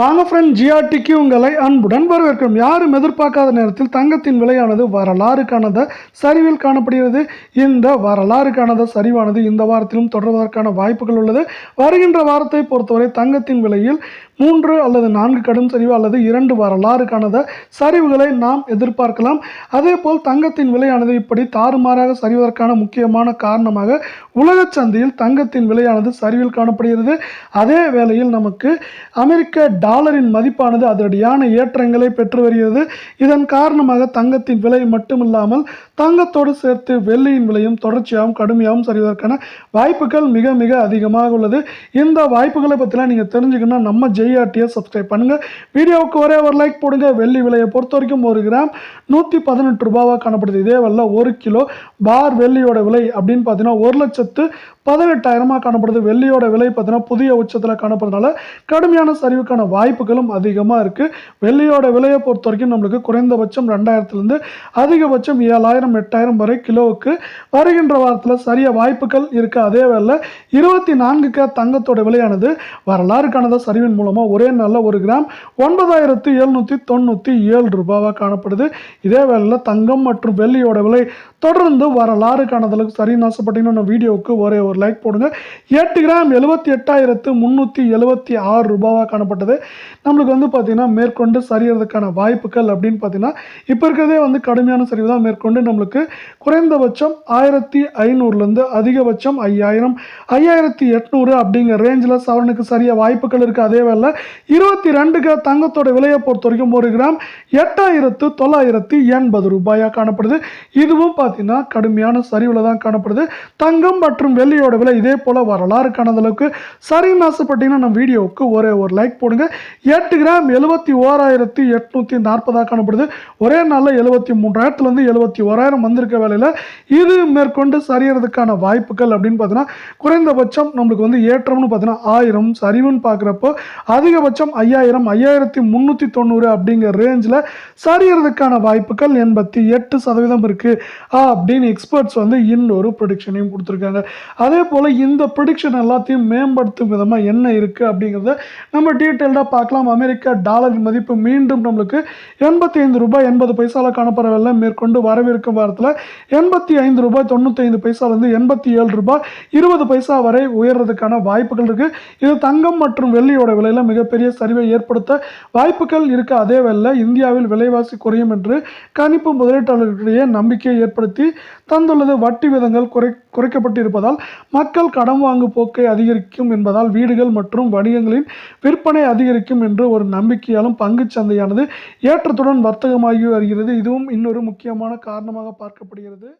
வாங்க ஃப்ரெண்ட் ஜிஆர்டிக்கு உங்களை அன்புடன் வரவேற்கிறோம். யாரும் எதிர்பார்க்காத நேரத்தில் தங்கத்தின் விலையானது வரலாறு சரிவில் காணப்படுகிறது. இந்த வரலாறு சரிவானது இந்த வாரத்திலும் தொடர்வதற்கான வாய்ப்புகள் உள்ளது. வருகின்ற வாரத்தை பொறுத்தவரை தங்கத்தின் விலையில் மூன்று அல்லது நான்கு கடும் சரிவு அல்லது இரண்டு வரலாறு சரிவுகளை நாம் எதிர்பார்க்கலாம். அதே போல் தங்கத்தின் விலையானது இப்படி தாறுமாறாக சரிவதற்கான முக்கியமான காரணமாக உலக சந்தையில் தங்கத்தின் விலையானது சரிவில் காணப்படுகிறது. அதே வேளையில் நமக்கு அமெரிக்க டாலரின் மதிப்பானது அதிரடியான ஏற்றங்களை பெற்று வருகிறது. இதன் காரணமாக தங்கத்தின் விலை மட்டுமில்லாமல் தங்கத்தோடு சேர்த்து வெள்ளியின் விலையும் தொடர்ச்சியாகவும் கடுமையாகவும் சரிவதற்கான வாய்ப்புகள் மிக மிக அதிகமாக உள்ளது. இந்த வாய்ப்புகளை பற்றிலாம் நீங்கள் தெரிஞ்சுக்கணும் நம்ம ஜெய்ஆர்டியை சப்ஸ்கிரைப் பண்ணுங்கள் வீடியோவுக்கு ஒரே ஒரு லைக் போடுங்க. வெள்ளி விலையை பொறுத்த வரைக்கும் ஒரு கிராம் நூற்றி பதினெட்டு ரூபாவாக காணப்படுது. இதே வரல ஒரு கிலோ பார் வெள்ளியோட விலை அப்படின்னு பார்த்தீங்கன்னா ஒரு லட்சத்து பதினெட்டாயிரமாக காணப்படுது. வெள்ளியோட விலை பார்த்தீங்கன்னா புதிய உச்சத்தில் காணப்படுறதுனால கடுமையான சரிவுக்கான வாய்ப்புகளும் அதிகமாக இருக்குது வெள்ளியோட விலையை பொறுத்த வரைக்கும் நம்மளுக்கு குறைந்தபட்சம் ரெண்டாயிரத்துலேருந்து அதிகபட்சம் ஏழாயிரம் எட்டாயிரம் வரை கிலோவுக்கு வருகின்ற வாரத்தில் சரிய வாய்ப்புகள் இருக்குது அதே வேளை இருபத்தி நான்குக்கு தங்கத்தோட விலையானது வரலாறு காணாத சரிவின் மூலமாக ஒரே நாளில் ஒரு கிராம் ஒன்பதாயிரத்து எழுநூற்றி தொண்ணூற்றி ஏழு ரூபாவாக காணப்படுது. இதே வேளையில் தங்கம் மற்றும் வெள்ளியோட விலை தொடர்ந்து வரலாறு காணதலுக்கு சரி நாசப்பட்டீங்கன்னா வீடியோவுக்கு ஒரே ஒரு லைக் போடுங்க. எட்டு கிராம் எழுபத்தி எட்டாயிரத்து முந்நூற்றி எழுபத்தி ஆறு ரூபாவாக காணப்பட்டது. நம்மளுக்கு வந்து பார்த்திங்கன்னா மேற்கொண்டு சரியறதுக்கான வாய்ப்புகள் அப்படின்னு பார்த்தீங்கன்னா இப்போ இருக்கிறதே வந்து கடுமையான சரிவு தான். மேற்கொண்டு நம்மளுக்கு குறைந்தபட்சம் ஆயிரத்தி ஐநூறுலேருந்து அதிகபட்சம் ஐயாயிரம் ஐயாயிரத்தி எட்நூறு அப்படிங்கிற ரேஞ்சில் சவரனுக்கு சரியாக வாய்ப்புகள் இருக்குது அதே வேலை இருபத்தி ரெண்டுக்கு தங்கத்தோட விலையை பொறுத்த வரைக்கும் ஒரு கிராம் எட்டாயிரத்து தொள்ளாயிரத்தி எண்பது ரூபாயாக காணப்படுது. இதுவும் பார்த்தீங்கன்னா கடுமையான சரிவில் தான் காணப்படுது. தங்கம் மற்றும் வெள்ளியோட விலை இதே போல் வரலாறு காணாத அளவுக்கு. சரி ஆசைப்பட்டீங்கன்னா நம்ம வீடியோவுக்கு ஒரே ஒரு லைக் போடுங்க. எட்டு கிராம் எழுபத்தி ஓராயிரத்தி எட்நூற்றி நாற்பதாக காணப்படுது. ஒரே நாளில் எழுபத்தி மூன்றாயிரத்துலேருந்து எழுபத்தி ஓராயிரம் வந்திருக்க வேலையில் இது மேற்கொண்டு சரியறதுக்கான வாய்ப்புகள் அப்படின்னு பார்த்தீங்கன்னா குறைந்தபட்சம் நம்மளுக்கு வந்து ஏற்றம்னு பார்த்தீங்கன்னா ஆயிரம் சரிவுன்னு பார்க்குறப்போ அதிகபட்சம் ஐயாயிரம் ஐயாயிரத்தி முந்நூற்றி தொண்ணூறு அப்படிங்கிற ரேஞ்சில் சரியறதுக்கான வாய்ப்புகள் எண்பத்தி எட்டு சதவீதம் இருக்குது அப்படின்னு எக்ஸ்பர்ட்ஸ் வந்து இன்னொரு ப்ரொடிக்ஷனையும் கொடுத்துருக்காங்க. அதே போல் இந்த ப்ரொடிக்ஷன் எல்லாத்தையும் மேம்படுத்தும் விதமாக என்ன இருக்குது அப்படிங்கிறத நம்ம டீட்டெயில்டாக பார்க்கலாம். அமெரிக்க டாலரின் மதிப்பு மீண்டும் நம்மளுக்கு எண்பத்தி ஐந்து ரூபாய் எண்பது பைசாவில் காணப்படவில்லை. மேற்கொண்டு வரவிருக்கும் வாரத்தில் எண்பத்தி ஐந்து ரூபாய் தொண்ணூற்றி ஐந்து பைசாலேருந்து எண்பத்தி ஏழு ரூபாய் இருபது பைசா வரை உயர்றதுக்கான வாய்ப்புகள் இருக்குது இது தங்கம் மற்றும் வெள்ளியோட விலையில் மிகப்பெரிய சரிவை ஏற்படுத்த வாய்ப்புகள் இருக்க. அதே வேளை இந்தியாவில் விலைவாசி குறையும் என்று கணிப்பு முதலீட்டாளர்களிடையே நம்பிக்கையை ஏற்படுத்தி தந்துள்ளது வட்டி விதங்கள் குறை குறைக்கப்பட்டு இருப்பதால் மக்கள் கடன் வாங்கும் போக்கை அதிகரிக்கும் என்பதால் வீடுகள் மற்றும் வணிகங்களின் விற்பனை அதிகரிக்கும் என்று ஒரு நம்பிக்கையாலும் பங்குச் சந்தையானது ஏற்றத்துடன் வர்த்தகமாகி வருகிறது. இதுவும் இன்னொரு முக்கியமான காரணமாக பார்க்கப்படுகிறது.